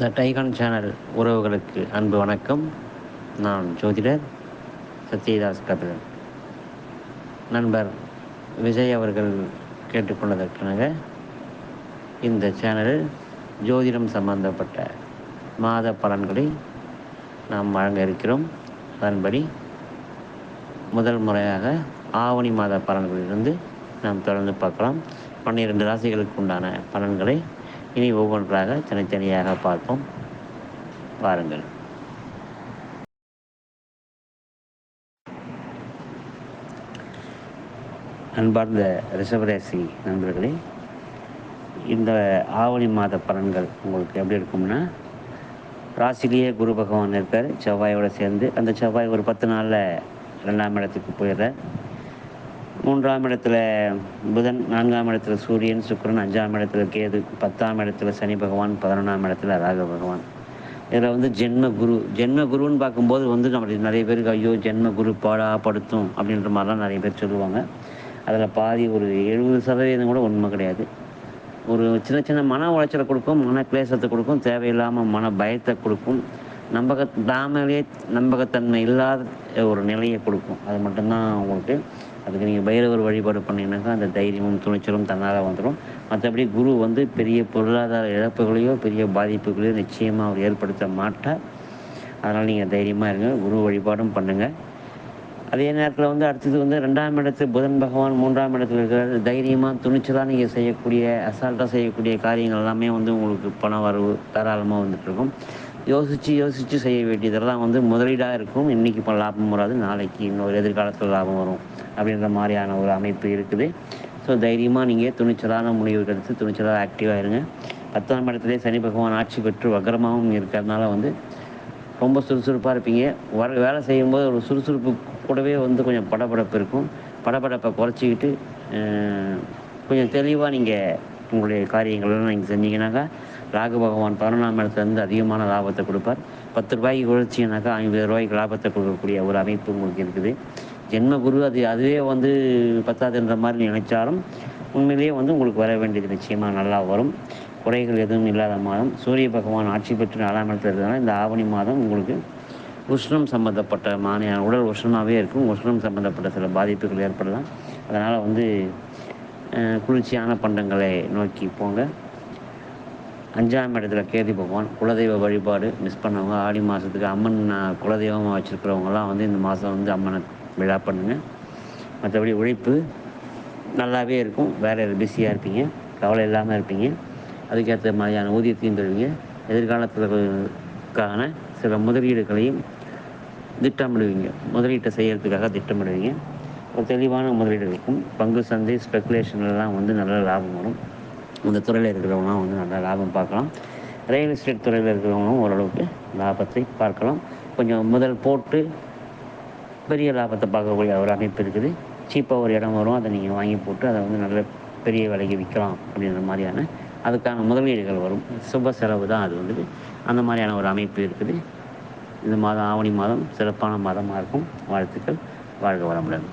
த TiEcon channel உறவுகளுக்கு அன்பு வணக்கம். நான் ஜோதிடர் சத்யதாஸ் கபிலன். நண்பர் விஜய் அவர்கள் கேட்டுக்கொண்டதற்காக இந்த சேனலில் ஜோதிடம் சம்பந்தப்பட்ட மாத பலன்களை நாம் வழங்க இருக்கிறோம். அதன்படி முதல் முறையாக ஆவணி மாத பலன்களிலிருந்து நாம் தொடர்ந்து பார்க்கலாம். பன்னிரெண்டு ராசிகளுக்கு உண்டான பலன்களை இனி ஒவ்வொன்றாக தனித்தனியாக பார்ப்போம். பாருங்கள் அன்பார்ந்த ரிஷபராசி நண்பர்களே இந்த ஆவணி மாத பலன்கள் உங்களுக்கு எப்படி இருக்கும்னா ராசிலேயே குரு பகவான் இருக்கார் செவ்வாயோடு சேர்ந்து அந்த செவ்வாய் ஒரு பத்து நாளில் ரெண்டாம் இடத்துக்கு போயிடுறார். மூன்றாம் இடத்துல புதன் நான்காம் இடத்துல சூரியன் சுக்கரன் அஞ்சாம் இடத்துல கேது பத்தாம் இடத்துல சனி பகவான் பதினொன்றாம் இடத்துல ராக பகவான். இதில் வந்து ஜென்ம குரு. ஜென்ம குருன்னு பார்க்கும்போது வந்து நம்மளுக்கு நிறைய பேருக்கு ஐயோ ஜென்ம குரு பாடா படுத்தும் அப்படின்ற மாதிரிலாம் நிறைய பேர் சொல்லுவாங்க. அதில் பாதி ஒரு எழுபது சதவீதம் கூட உண்மை கிடையாது. ஒரு சின்ன சின்ன மன உளைச்சலை கொடுக்கும் மன கிளேசத்தை கொடுக்கும் தேவையில்லாமல் மன பயத்தை கொடுக்கும். நம்பக நாமளே நம்பகத்தன்மை இல்லாத ஒரு நிலையை கொடுக்கும். அது மட்டும்தான் உங்களுக்கு அதுக்கு நீங்கள் பைரவர் வழிபாடு பண்ணிங்கனாக்கா அந்த தைரியமும் துணிச்சலும் தன்னால் வந்துடும் மற்றபடி குரு வந்து பெரிய பொருளாதார இழப்புகளையோ பெரிய பாதிப்புகளையோ நிச்சயமாக அவர் ஏற்படுத்த மாட்டார். அதனால் நீங்கள் தைரியமாக இருங்க குரு வழிபாடும் பண்ணுங்கள் அதே நேரத்தில் வந்து அடுத்தது வந்து ரெண்டாம் இடத்து புதன் பகவான் மூன்றாம் இடத்துல இருக்கிற தைரியமாக துணிச்சலாக நீங்கள் செய்யக்கூடிய அசால்ட்டாக செய்யக்கூடிய காரியங்கள் எல்லாமே வந்து உங்களுக்கு பண வரவு தாராளமாக வந்துட்டுருக்கும் யோசித்து யோசித்து செய்ய வேண்டியதெல்லாம் வந்து முதலீடாக இருக்கும். இன்றைக்கி இப்போ லாபம் வராது நாளைக்கு இன்னொரு எதிர்காலத்தில் லாபம் வரும் அப்படின்ற மாதிரியான ஒரு அமைப்பு இருக்குது. ஸோ தைரியமாக நீங்கள் துணிச்சலான முடிவு எடுத்து துணிச்சலாக ஆக்டிவாக இருங்க. பத்தாம் இடத்துலேயே சனி பகவான் ஆட்சி பெற்று வக்கரமாகவும் இருக்கிறதுனால வந்து ரொம்ப சுறுசுறுப்பாக இருப்பீங்க. வர வேலை செய்யும்போது ஒரு சுறுசுறுப்பு கூடவே வந்து கொஞ்சம் படபடப்பு இருக்கும். படபடப்பை குறைச்சிக்கிட்டு கொஞ்சம் தெளிவாக நீங்கள் உங்களுடைய காரியங்கள்லாம் நீங்கள் செஞ்சீங்கன்னாக்கா ராகு பகவான் பதினொன்றாம் இடத்துலேருந்து அதிகமான லாபத்தை கொடுப்பார். பத்து ரூபாய்க்கு உழைச்சிங்கனாக்கா ஐம்பது ரூபாய்க்கு லாபத்தை கொடுக்கக்கூடிய ஒரு அமைப்பு உங்களுக்கு இருக்குது. ஜென்ம குரு அது அதுவே வந்து பத்தாதுன்ற மாதிரி நினைச்சாலும் உண்மையிலேயே வந்து உங்களுக்கு வர வேண்டியது நிச்சயமாக நல்லா வரும். குறைகள் எதுவும் இல்லாத மாதம். சூரிய பகவான் ஆட்சி பெற்று நாலாம் இடத்துல இருக்கிறதுனால இந்த ஆவணி மாதம் உங்களுக்கு உஷ்ணம் சம்மந்தப்பட்ட மானிய உடல் உஷ்ணமாகவே இருக்கும். உஷ்ணம் சம்மந்தப்பட்ட சில பாதிப்புகள் ஏற்படலாம். அதனால் வந்து குளிர்ச்சியான பண்டங்களை நோக்கி போங்க. அஞ்சாம் இடத்துல கேதி பகவான் குலதெய்வ வழிபாடு மிஸ் பண்ணவங்க ஆடி மாதத்துக்கு அம்மன் குலதெய்வமாக வச்சுருக்கிறவங்களாம் வந்து இந்த மாதம் வந்து அம்மனை விழா பண்ணுங்கள் மற்றபடி உழைப்பு நல்லாவே இருக்கும். வேறு பிஸியாக இருப்பீங்க. கவலை இல்லாமல் இருப்பீங்க. அதுக்கேற்ற மாதிரியான ஊதியத்தையும் தருவீங்க. எதிர்காலத்துக்கான சில முதலீடுகளையும் திட்டமிடுவீங்க. முதலீட்டை செய்கிறதுக்காக திட்டமிடுவீங்க. ஒரு தெளிவான முதலீடு இருக்கும். பங்கு சந்தை ஸ்பெக்குலேஷன்லாம் வந்து நல்ல லாபம் வரும். இந்த துறையில் இருக்கிறவங்களாம் வந்து நல்ல லாபம் பார்க்கலாம். ரியல் எஸ்டேட் துறையில் இருக்கிறவங்களும் ஓரளவுக்கு லாபத்தை பார்க்கலாம். கொஞ்சம் முதல் போட்டு பெரிய லாபத்தை பார்க்கக்கூடிய ஒரு அமைப்பு இருக்குது. சீப்பாக ஒரு இடம் வரும் அதை நீங்கள் வாங்கி போட்டு அதை வந்து நல்ல பெரிய விலைக்கு விற்கலாம் அப்படின்ற மாதிரியான அதுக்கான முதலீடுகள் வரும். சுப செலவு தான் அது வந்து. அந்த மாதிரியான ஒரு அமைப்பு இருக்குது. இந்த மாதம் ஆவணி மாதம் சிறப்பான மாதமாக இருக்கும். வாழ்த்துக்கள். வாழ்க வளமுடன்.